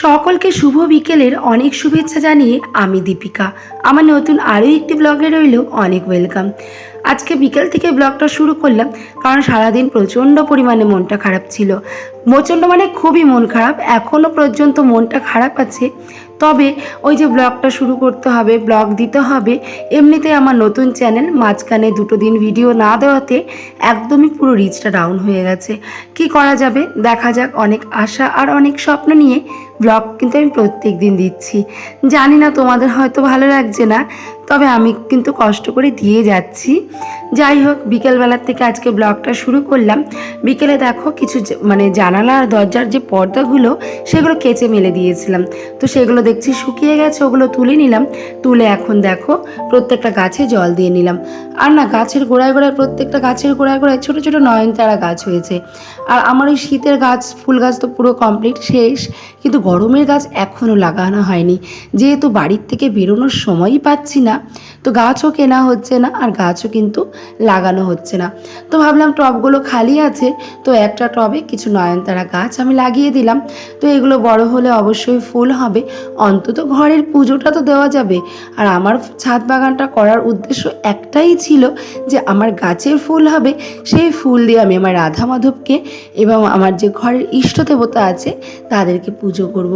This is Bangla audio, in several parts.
সকলকে শুভ বিকেলের অনেক শুভেচ্ছা জানিয়ে আমি দীপিকা। আমার নতুন আরও একটি ব্লগে রইল অনেক ওয়েলকাম। আজকে বিকেল থেকে ব্লগটা শুরু করলাম কারণ সারাদিন প্রচণ্ড পরিমাণে মনটা খারাপ ছিল। প্রচণ্ড মানে খুবই মন খারাপ, এখনও পর্যন্ত মনটা খারাপ আছে। তবে ওই যে ব্লগটা শুরু করতে হবে, ব্লগ দিতে হবে, এমনিতে আমার নতুন চ্যানেল মাঝখানে দুটো দিন ভিডিও না দেওয়াতে একদমই পুরো রিচটা ডাউন হয়ে গেছে। কি করা যাবে? দেখা যাক, অনেক আশা আর অনেক স্বপ্ন নিয়ে ব্লগ কিন্তু আমি প্রত্যেক দিন দিচ্ছি। জানি না তোমাদের হয়তো ভালো লাগছে না। তবে আমি কিন্তু কষ্ট করে দিয়ে যাচ্ছি। যাই হোক, বিকেলবেলার থেকে আজকে ব্লগটা শুরু করলাম। বিকেলে দেখো কিছু মানে জানালা আর দরজার যে পর্দাগুলো, সেগুলো কেচে মেলে দিয়েছিলাম। তো সেগুলো দেখছি শুকিয়ে গেছে, ওগুলো তুলে নিলাম। তুলে এখন দেখো, প্রত্যেকটা গাছে জল দিয়ে নিলাম। আর না, গাছের গোড়ায় গোড়ায়, প্রত্যেকটা গাছের গোড়ায় গোড়ায় ছোটো ছোটো নয়নতারা গাছ হয়েছে। আর আমার ওই শীতের গাছ, ফুল গাছ তো পুরো কমপ্লিট শেষ। কিন্তু গরমের গাছ এখনও লাগানো হয়নি। যেহেতু বাড়ির থেকে বেরোনোর সময়ই পাচ্ছি না তো গাছও কেনা হচ্ছে না আর গাছও কিন্তু লাগানো হচ্ছে না। তো ভাবলাম টবগুলো খালি আছে, তো একটা টবে কিছু নয়নতারা গাছ আমি লাগিয়ে দিলাম। তো এগুলো বড় হলে অবশ্যই ফুল হবে। অন্তত ঘরের পুজোটা তো দেওয়া যাবে। আর আমার ছাদ বাগানটা করার উদ্দেশ্য একটাই ছিল যে আমার গাছের ফুল হবে, সেই ফুল দিয়ে আমি আমার রাধা মাধবকে এবং আমার যে ঘরের ইষ্ট দেবতা আছে তাদেরকে পুজো করব।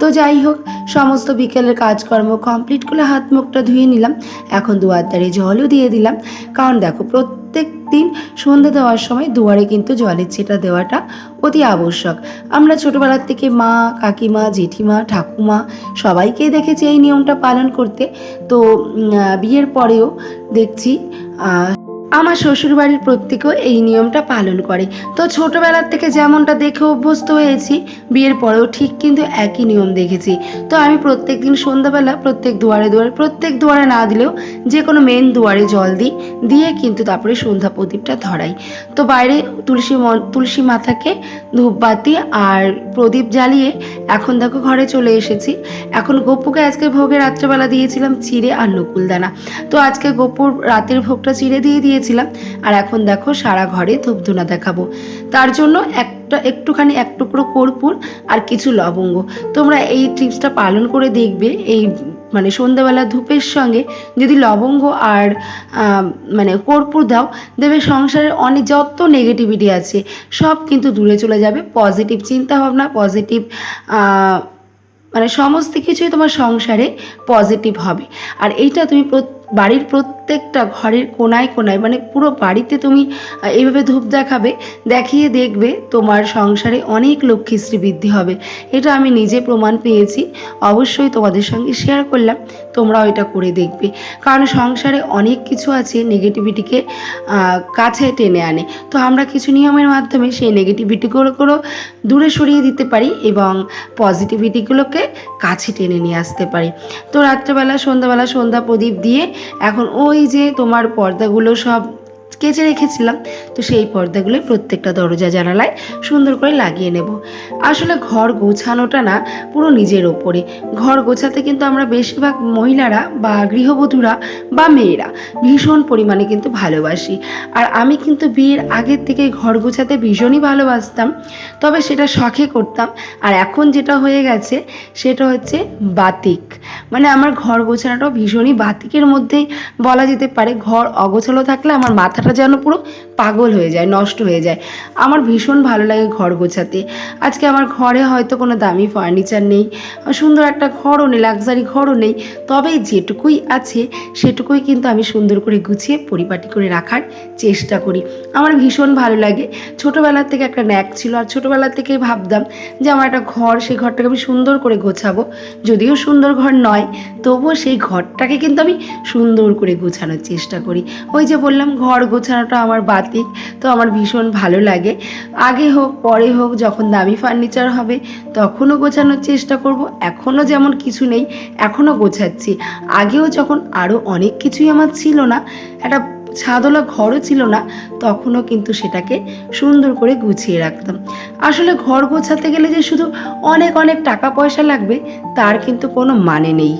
তো যাই হোক, সমস্ত বিকেলের কাজকর্ম কমপ্লিট করে হাত মুখটা ধুয়ে নিলাম। এখন দুয়ার দ্বারে জলও দিয়ে দিলাম। কারণ দেখো প্রত্যেক দিন সন্ধে দেওয়ার সময় দুয়ারে কিন্তু জলের ছিটা দেওয়াটা অতি আবশ্যক। আমরা ছোটোবেলার থেকে মা, কাকিমা, জেঠিমা, ঠাকুমা সবাইকেই দেখেছি এই নিয়মটা পালন করতে। তো বিয়ের পরেও দেখছি আমার শ্বশুরবাড়ির প্রত্যেকেও এই নিয়মটা পালন করে। তো ছোটোবেলার থেকে যেমনটা দেখে অভ্যস্ত হয়েছি, বিয়ের পরেও ঠিক কিন্তু একই নিয়ম দেখেছি। তো আমি প্রত্যেক দিন সন্ধ্যাবেলা, প্রত্যেক দুয়ারে দুয়ারে, প্রত্যেক দুয়ারে না দিলেও যে কোনো মেন দুয়ারে জল দিই, দিয়ে কিন্তু তারপরে সন্ধ্যা প্রদীপটা ধরাই। তো বাইরে তুলসী তুলসী মাথাকে ধূপবাতি আর প্রদীপ জ্বালিয়ে এখন দেখো ঘরে চলে এসেছি। এখন গপুকে আজকে ভোগে রাত্রেবেলা দিয়েছিলাম চিড়ে আর নকুলদানা তো আজকে গপুর রাতের ভোগটা চিড়ে দিয়ে দিয়ে দিয়েছিলাম আর এখন দেখো সারা ঘরে ধূপধুনা দেখাবো। তার জন্য একটা, একটুখানি এক টুকরো কর্পূর আর কিছু লবঙ্গ। তোমরা এই টিপসটা পালন করে দেখবে এই মানে সন্ধ্যাবেলা ধূপের সঙ্গে যদি লবঙ্গ আর মানে কর্পূর দাও, দেবে সংসারের অনেক যত নেগেটিভিটি আছে, সব কিন্তু দূরে চলে যাবে। পজিটিভ চিন্তাভাবনা পজিটিভ মানে সমস্ত কিছুই তোমার সংসারে পজিটিভ হবে। আর এইটা তুমি বাড়ির বাড়ির প্রত্যেকটা ঘরের কোনায় কোনায় মানে পুরো বাড়িতে তুমি এইভাবে ধূপ দেখাবে, দেখিয়ে দেখবে তোমার সংসারে অনেক লক্ষ্মীশ্রী বৃদ্ধি হবে। এটা আমি নিজে প্রমাণ পেয়েছি, অবশ্যই তোমাদের সঙ্গে শেয়ার করলাম, তোমরাও এটা করে দেখবে। কারণ সংসারে অনেক কিছু আছে নেগেটিভিটিকে কাছে টেনে আনে। তো আমরা কিছু নিয়মের মাধ্যমে সেই নেগেটিভিটিগুলো দূরে সরিয়ে দিতে পারি এবং পজিটিভিটিগুলোকে কাছে টেনে নিয়ে আসতে পারি। তো রাত্রেবেলা, সন্ধ্যাবেলা সন্ধ্যা প্রদীপ দিয়ে এখন ওই যে তোমার পর্দাগুলো সব কেচে রেখেছিলাম। তো সেই পর্দাগুলো প্রত্যেকটা দরজা জানালায় সুন্দর করে লাগিয়ে নেব। আসলে ঘর গোছানোটা না, পুরো নিজের ওপরে ঘর গোছাতে কিন্তু আমরা বেশিরভাগ মহিলারা বা গৃহবধূরা বা মেয়েরা ভীষণ পরিমাণে কিন্তু ভালোবাসি। আর আমি কিন্তু বিয়ের আগের থেকে ঘর গোছাতে ভীষণই ভালোবাসতাম, তবে সেটা শখে করতাম। আর এখন যেটা হয়ে গেছে, সেটা হচ্ছে বাতিক। মানে আমার ঘর গোছানোটাও ভীষণই বাতিকের মধ্যেই বলা যেতে পারে। ঘর অগোছালো থাকলে আমার মাথাটা যেন পুরো পাগল হয়ে যায়, নষ্ট হয়ে যায়। আমার ভীষণ ভালো লাগে ঘর গোছাতে। আজকে আমার ঘরে হয়তো কোনো দামি ফার্নিচার নেই, সুন্দর একটা ঘরও নেই লাক্সারি ঘরও নেই। তবে যেটুকুই আছে, সেটুকুই কিন্তু আমি সুন্দর করে গুছিয়ে পরিপাটি করে রাখার চেষ্টা করি। আমার ভীষণ ভালো লাগে। ছোটোবেলার থেকে একটা ন্যাক ছিল, আর ছোটোবেলার থেকেই ভাবতাম যে আমার একটা ঘর, সেই ঘরটাকে আমি সুন্দর করে গোছাবো। যদিও সুন্দর ঘর নয়, তবুও সেই ঘরটাকে কিন্তু আমি সুন্দর করে গোছানোর চেষ্টা করি। ওই যে বললাম, ঘর গোছানোটা আমার বাতিক, তো আমার ভীষণ ভালো লাগে। আগে হোক, পরে হোক, যখন দামি ফার্নিচার হবে, তখনও গোছানোর চেষ্টা করব। এখনও যেমন কিছু নেই, এখনও গোছাচ্ছি। আগেও যখন আরও অনেক কিছুই আমার ছিল না, একটা ছাদলা ঘরও ছিল না, তখনও কিন্তু সেটাকে সুন্দর করে গুছিয়ে রাখতাম। আসলে ঘর গোছাতে গেলে যে শুধু অনেক অনেক টাকা পয়সা লাগবে, তার কিন্তু কোনো মানে নেই।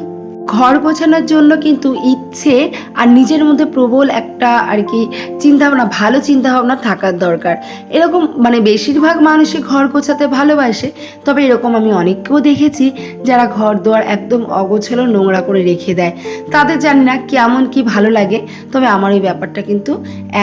ঘর গোছানোর জন্য কিন্তু ইচ্ছে আর নিজের মধ্যে প্রবল একটা আর কি চিন্তাভাবনা, ভালো চিন্তাভাবনা থাকার দরকার। এরকম মানে বেশিরভাগ মানুষই ঘর গোছাতে ভালোবাসে, তবে এরকম আমি অনেককেও দেখেছি যারা ঘর দোয়ার একদম অগোছালো নোংরা করে রেখে দেয়। তাদের জানি না কেমন কি ভালো লাগে, তবে আমার ওই ব্যাপারটা কিন্তু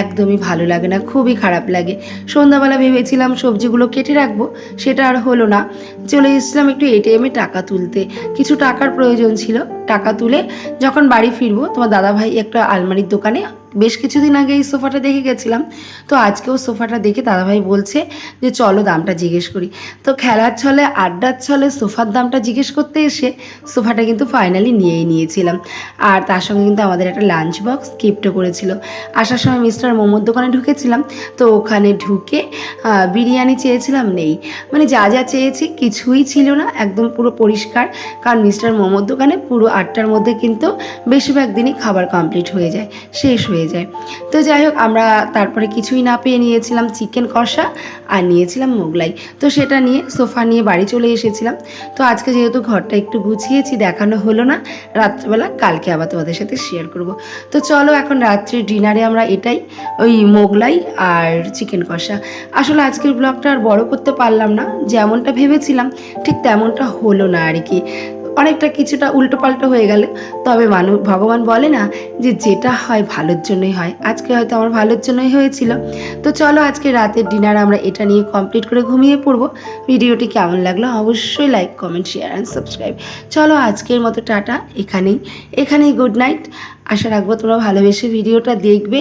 একদমই ভালো লাগে না, খুবই খারাপ লাগে। সন্ধ্যাবেলা ভেবেছিলাম সবজিগুলো কেটে রাখব, সেটা আর হলো না। চলে এসেছিলাম একটু এটিএমে টাকা তুলতে। কিছু টাকার প্রয়োজন ছিল। টাকা তুলে যখন বাড়ি ফিরবো তোমার দাদাভাই একটা আলমারির দোকানে বেশ কিছুদিন আগে এই সোফাটা দেখে গেছিলাম। তো আজকেও সোফাটা দেখে দাদাভাই বলছে যে, চলো দামটা জিজ্ঞেস করি। তো খেলার ছলে, আড্ডার ছলে সোফার দামটা জিজ্ঞেস করতে এসে সোফাটা কিন্তু ফাইনালি নিয়েই নিয়েছিলাম। আর তার সঙ্গে কিন্তু আমাদের একটা লাঞ্চ বক্স গিফটও করেছিল। আসার সময় মিস্টার মোমোর দোকানে ঢুকেছিলাম। তো ওখানে ঢুকে বিরিয়ানি চেয়েছিলাম, নেই। মানে যা যা চেয়েছি কিছুই ছিল না, একদম পুরো পরিষ্কার। কারণ মিস্টার মোমোর দোকানে পুরো আটটার মধ্যে কিন্তু বেশিরভাগ দিনই খাবার কমপ্লিট হয়ে যায়, শেষ হয়ে যায়। তো যাই হোক, আমরা তারপরে কিছুই না পেয়ে নিয়েছিলাম চিকেন কষা আর নিয়েছিলাম মোগলাই। তো সেটা নিয়ে সোফা নিয়ে বাড়ি চলে এসেছিলাম। তো আজকে যেহেতু ঘরটা একটু গুছিয়েছি, দেখানো হলো না, রাত্রেবেলা কালকে আবার তোমাদের সাথে শেয়ার করব। তো চলো এখন রাত্রির ডিনারে আমরা এটাই, ওই মোগলাই আর চিকেন কষা। আসলে আজকের ব্লগটা আর বড় করতে পারলাম না, যেমনটা ভেবেছিলাম, ঠিক তেমনটা হলো না আর কি। অনেকটা কিছুটা উল্টো পাল্টো হয়ে গেল। তবে মানুষ ভগবান বলে না যে যেটা হয় ভালোর জন্যই হয়। আজকে হয়তো আমার ভালোর জন্যই হয়েছিল। তো চলো আজকে রাতের ডিনার আমরা এটা নিয়ে কমপ্লিট করে ঘুমিয়ে পড়ব। ভিডিওটি কেমন লাগল অবশ্যই like comment share and subscribe চলো আজকের মতো টাটা। এখানেই এখানেই গুড নাইট আশা রাখব তোমরা ভালোবেসে ভিডিওটা দেখবে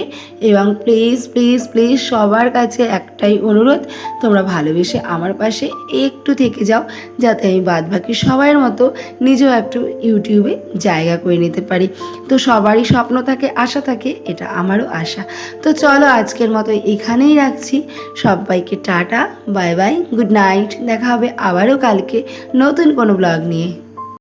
এবং প্লিজ প্লিজ প্লিজ সবার কাছে একটাই অনুরোধ, তোমরা ভালোবেসে আমার পাশে একটু থেকে যাও, যাতে আমি বাদ বাকি সবার মতো নিজেও একটু ইউটিউবে জায়গা করে নিতে পারি। তো সবারই স্বপ্ন থাকে, আশা থাকে, এটা আমারও আশা। তো চলো আজকের মতো এখানেই রাখছি। সবাইকে tata, bye bye, good night, দেখা হবে আবারও কালকে নতুন কোনো ব্লগ নিয়ে।